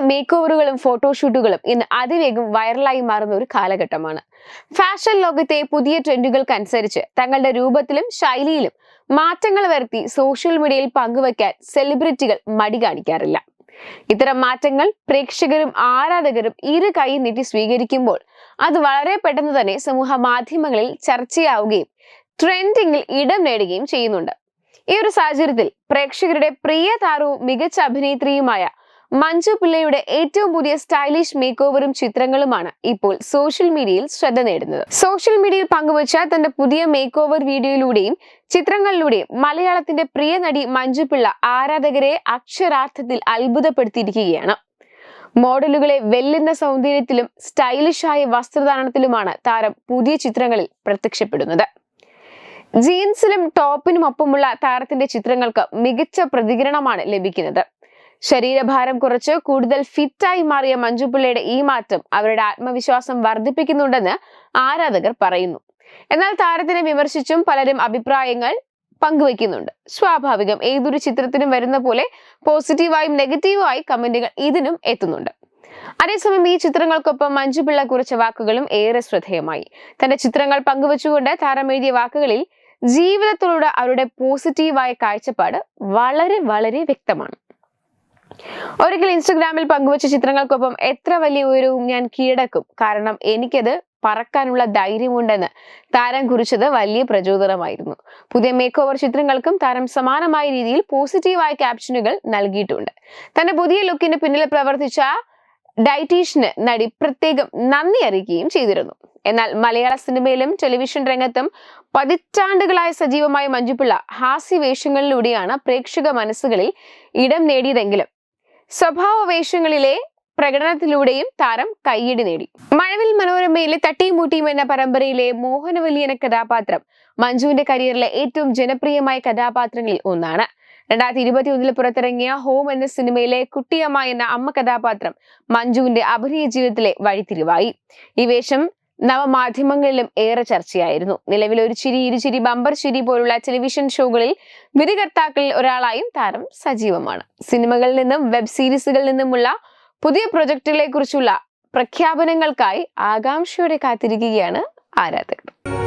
Make ഓവറുകളും ഫോട്ടോഷൂട്ടുകളും ഇന്ന് അതിവേഗം വൈറലായി മാറുന്ന ഒരു കാലഘട്ടമാണ്. ഫാഷൻ ലോകത്തെ പുതിയ ട്രെൻഡുകൾക്കനുസരിച്ച് തങ്ങളുടെ രൂപത്തിലും ശൈലിയിലും മാറ്റങ്ങൾ വരുത്തി സോഷ്യൽ മീഡിയയിൽ പങ്കുവയ്ക്കാൻ സെലിബ്രിറ്റികൾ മടി കാണിക്കാറില്ല. ഇത്തരം മാറ്റങ്ങൾ പ്രേക്ഷകരും ആരാധകരും ഇരു കൈ നീട്ടി സ്വീകരിക്കുമ്പോൾ അത് വളരെ പെട്ടെന്ന് തന്നെ സമൂഹ മാധ്യമങ്ങളിൽ ചർച്ചയാവുകയും ട്രെൻഡിങ്ങിൽ ഇടം നേടുകയും ചെയ്യുന്നുണ്ട്. ഈ ഒരു സാഹചര്യത്തിൽ പ്രേക്ഷകരുടെ പ്രിയ താരവും മികച്ച അഭിനേത്രിയുമായ മഞ്ജു പിള്ളയുടെ ഏറ്റവും പുതിയ സ്റ്റൈലിഷ് മേക്ക് ഓവറും ചിത്രങ്ങളുമാണ് ഇപ്പോൾ സോഷ്യൽ മീഡിയയിൽ ശ്രദ്ധ നേടുന്നത്. സോഷ്യൽ മീഡിയയിൽ പങ്കുവച്ച തന്റെ പുതിയ മേക്ക് ഓവർ വീഡിയോയിലൂടെയും ചിത്രങ്ങളിലൂടെയും മലയാളത്തിന്റെ പ്രിയ നടി മഞ്ജു പിള്ള ആരാധകരെ അക്ഷരാർത്ഥത്തിൽ അത്ഭുതപ്പെടുത്തിയിരിക്കുകയാണ്. മോഡലുകളെ വെല്ലുന്ന സൗന്ദര്യത്തിലും സ്റ്റൈലിഷായ വസ്ത്രധാരണത്തിലുമാണ് താരം പുതിയ ചിത്രങ്ങളിൽ പ്രത്യക്ഷപ്പെടുന്നത്. ജീൻസിലും ടോപ്പിനും ഒപ്പമുള്ള താരത്തിന്റെ ചിത്രങ്ങൾക്ക് മികച്ച പ്രതികരണമാണ് ലഭിക്കുന്നത്. ശരീരഭാരം കുറച്ച് കൂടുതൽ ഫിറ്റായി മാറിയ മഞ്ജുപിള്ളയുടെ ഈ മാറ്റം അവരുടെ ആത്മവിശ്വാസം വർദ്ധിപ്പിക്കുന്നുണ്ടെന്ന് ആരാധകർ പറയുന്നു. എന്നാൽ താരത്തിനെ വിമർശിച്ചും പലരും അഭിപ്രായങ്ങൾ പങ്കുവയ്ക്കുന്നുണ്ട് സ്വാഭാവികം ഏതൊരു ചിത്രത്തിനും വരുന്ന പോലെ പോസിറ്റീവായും നെഗറ്റീവായും കമന്റുകൾ ഇതിനും എത്തുന്നുണ്ട്. അതേസമയം ഈ ചിത്രങ്ങൾക്കൊപ്പം മഞ്ജുപിള്ള കുറിച്ച വാക്കുകളും ഏറെ ശ്രദ്ധേയമായി. തന്റെ ചിത്രങ്ങൾ പങ്കുവച്ചുകൊണ്ട് താരം എഴുതിയ വാക്കുകളിൽ ജീവിതത്തിലൂടെ അവരുടെ പോസിറ്റീവായ കാഴ്ചപ്പാട് വളരെ വളരെ വ്യക്തമാണ്. ഒരിക്കൽ ഇൻസ്റ്റഗ്രാമിൽ പങ്കുവച്ച ചിത്രങ്ങൾക്കൊപ്പം എത്ര വലിയ ഉയരവും ഞാൻ കീഴടക്കും. കാരണം എനിക്കത് പറക്കാനുള്ള ധൈര്യമുണ്ടെന്ന്. താരം കുറിച്ചത് വലിയ പ്രചോദനമായിരുന്നു. പുതിയ മേക്ക് ഓവർ ചിത്രങ്ങൾക്കും താരം സമാനമായ രീതിയിൽ പോസിറ്റീവായ ക്യാപ്ഷനുകൾ നൽകിയിട്ടുണ്ട്. തന്റെ പുതിയ ലുക്കിന് പിന്നിൽ പ്രവർത്തിച്ച ഡയറ്റീഷ്യന് നടി പ്രത്യേകം നന്ദി അറിയിക്കുകയും ചെയ്തിരുന്നു. എന്നാൽ മലയാള സിനിമയിലും ടെലിവിഷൻ രംഗത്തും പതിറ്റാണ്ടുകളായ സജീവമായ മഞ്ജുപിള്ള ഹാസ്യവേഷങ്ങളിലൂടെയാണ് പ്രേക്ഷക മനസ്സുകളിൽ ഇടം നേടിയതെങ്കിലും സ്വഭാവ വേഷങ്ങളിലെ പ്രകടനത്തിലൂടെയും താരം കയ്യടി നേടി. മഴവിൽ മനോരമയിലെ തട്ടിയും മുട്ടിയും എന്ന പരമ്പരയിലെ മോഹനവല്ലിയന കഥാപാത്രം മഞ്ജുവിന്റെ കരിയറിലെ ഏറ്റവും ജനപ്രിയമായ കഥാപാത്രങ്ങളിൽ ഒന്നാണ്. രണ്ടായിരത്തി ഇരുപത്തി ഒന്നിൽ പുറത്തിറങ്ങിയ ഹോം എന്ന സിനിമയിലെ കുട്ടിയമ്മ എന്ന അമ്മ കഥാപാത്രം മഞ്ജുവിന്റെ അഭിനയ ജീവിതത്തിലെ വഴിത്തിരിവായി. ഈ വേഷം നവമാധ്യമങ്ങളിലും ഏറെ ചർച്ചയായിരുന്നു. നിലവിൽ ഒരു ചിരി ഇരുചിരി ബമ്പർ ചിരി പോലുള്ള ടെലിവിഷൻ ഷോകളിൽ വിധികർത്താക്കളിൽ ഒരാളായും താരം സജീവമാണ്. സിനിമകളിൽ നിന്നും വെബ് സീരീസുകളിൽ നിന്നുമുള്ള പുതിയ പ്രൊജക്ടുകളെ കുറിച്ചുള്ള പ്രഖ്യാപനങ്ങൾക്കായി ആകാംക്ഷയോടെ കാത്തിരിക്കുകയാണ് ആരാധകർ.